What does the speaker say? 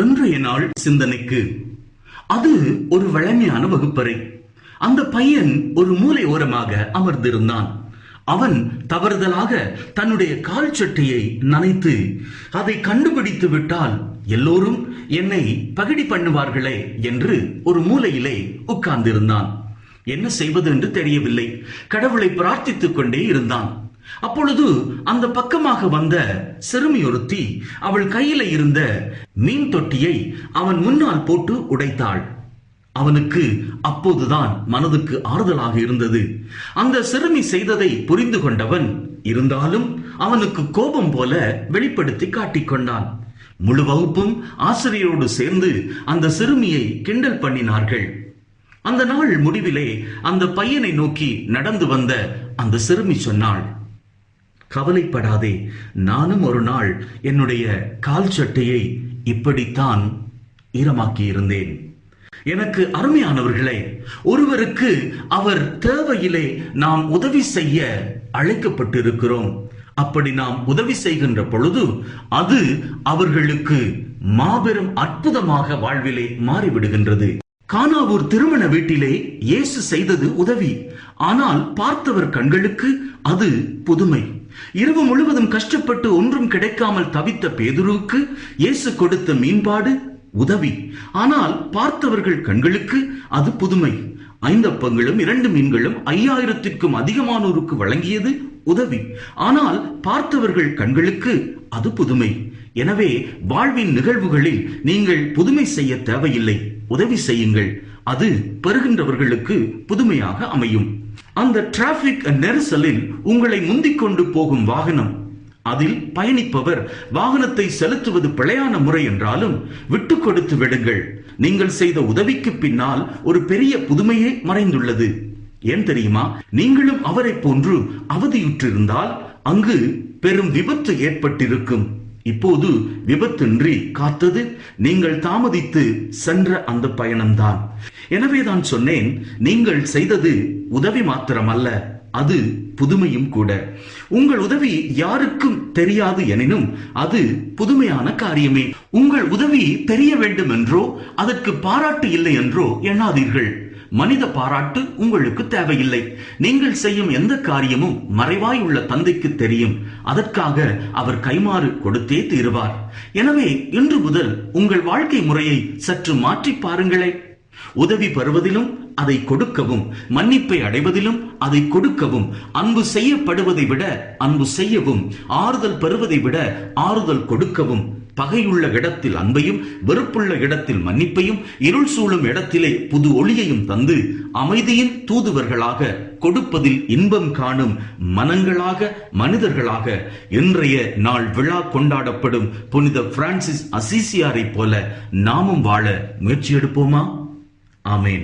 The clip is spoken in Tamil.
இன்றைய நாள் சிந்தனைக்கு. அது ஒரு வழமையான வகுப்பறை. அந்த பையன் ஒரு மூலை ஓரமாக அமர்ந்திருந்தான். அவன் தவறுதலாக தன்னுடைய கால் சட்டையை நனைத்து அதை கண்டுபிடித்து விட்டால் எல்லோரும் என்னை பகிடி பண்ணுவார்களே என்று ஒரு மூலையிலே உட்கார்ந்திருந்தான். என்ன செய்வது? என்று தெரியவில்லை. கடவுளை பிரார்த்தித்துக் கொண்டே இருந்தான். அப்பொழுது அந்த பக்கமாக வந்த சிறுமி ஒருத்தி அவள் கையில இருந்த மீன் தொட்டியை அவன் முன்னால் போட்டு உடைத்தாள். அவனுக்கு அப்போதுதான் மனதுக்கு ஆறுதலாக இருந்தது. அந்த சிறுமி செய்ததை புரிந்து கொண்டவன் இருந்தாலும் அவனுக்கு கோபம் போல வெளிப்படுத்தி காட்டிக்கொண்டான் முழு வகுப்பும் ஆசிரியரோடு சேர்ந்து அந்த சிறுமியை கிண்டல் பண்ணினார்கள். அந்த நாள் முடிவிலே அந்த பையனை நோக்கி நடந்து வந்த அந்த சிறுமி சொன்னாள் கவலைப்படாதே. நானும் ஒரு நாள் என்னுடைய கால் சட்டையை இப்படித்தான் ஈரமாக்கி இருந்தேன் எனக்கு அருமையானவர்களே ஒருவருக்கு அவர் தேவையிலே நாம் உதவி செய்ய அழைக்கப்பட்டிருக்கிறோம். அப்படி நாம் உதவி செய்கின்ற பொழுது அது அவர்களுக்கு மாபெரும் அற்புதமாக வாழ்விலே மாறிவிடுகின்றது. கானாவூர் திருமண வீட்டிலே இயேசு செய்தது உதவி. ஆனால் பார்த்தவர் கண்களுக்கு அது புதுமை. இரவு முழுவதும் கஷ்டப்பட்டு ஒன்றும் கிடைக்காமல் தவித்த பேதுருவுக்கு இயேசு கொடுத்த மீன்பாடு உதவி. ஆனால் பார்த்தவர்கள் கண்களுக்கு அது புதுமை. ஐந்தப்பங்களும் இரண்டு மீன்களும் ஐயாயிரத்திற்கும் அதிகமானோருக்கு வழங்கியது உதவி. ஆனால் பார்த்தவர்கள் கண்களுக்கு அது புதுமை. எனவே வாழ்வின் நிகழ்வுகளில் நீங்கள் புதுமை செய்ய தேவையில்லை. உதவி செய்யுங்கள். அது பெறுகின்றவர்களுக்கு புதுமையாக அமையும். அந்த டிராபிக் நெரிசலில் உங்களை முந்திக் கொண்டு போகும் வாகனம் அதில் பயணிப்பவர் வாகனத்தை செலுத்துவது பிழையான முறை என்றாலும் விட்டு கொடுத்து விடுங்கள். நீங்கள் செய்த உதவிக்கு பின்னால் ஒரு பெரிய புதுமையே மறைந்துள்ளது. ஏன் தெரியுமா? நீங்களும் அவரை போன்று அவதியுற்றிருந்தால் அங்கு பெரும் விபத்து ஏற்பட்டிருக்கும். இப்போது விபத்தின்றி காத்தது நீங்கள் தாமதித்து சென்ற அந்த பயணம்தான். எனவே தான் சொன்னேன் நீங்கள் செய்தது உதவி மாத்திரமல்ல. அது புதுமையும் கூட. உங்கள் உதவி யாருக்கும் தெரியாது எனினும் அது புதுமையான காரியமே. உங்கள் உதவி தெரிய வேண்டும் என்றோ அதற்கு பாராட்டு இல்லை என்றோ எண்ணாதீர்கள். மனித பாராட்டு உங்களுக்கு தேவையில்லை. நீங்கள் செய்யும் எந்த காரியமும் மறைவாய் உள்ள தந்தைக்கு தெரியும். அதற்காக அவர் கைமாறு கொடுத்தே தீருவார். எனவே இன்று முதல் உங்கள் வாழ்க்கை முறையை சற்று மாற்றி பாருங்களேன். உதவி பெறுவதிலும் அதை கொடுக்கவும் மன்னிப்பை அடைவதிலும் அதை கொடுக்கவும் அன்பு செய்யப்படுவதை விட அன்பு செய்யவும் ஆறுதல் பெறுவதை விட ஆறுதல் கொடுக்கவும் பகையுள்ள இடத்தில் அன்பையும் வெறுப்புள்ள இடத்தில் மன்னிப்பையும் இருள் சூழும் இடத்திலே புது ஒளியையும் தந்து அமைதியின் தூதுவர்களாக கொடுப்பதில் இன்பம் காணும் மனங்களாக மனிதர்களாக இன்றைய நாள் விழா கொண்டாடப்படும் புனித பிரான்சிஸ் அசிசியாரை போல நாமும் வாழ முயற்சி எடுப்போமா? ஆமேன்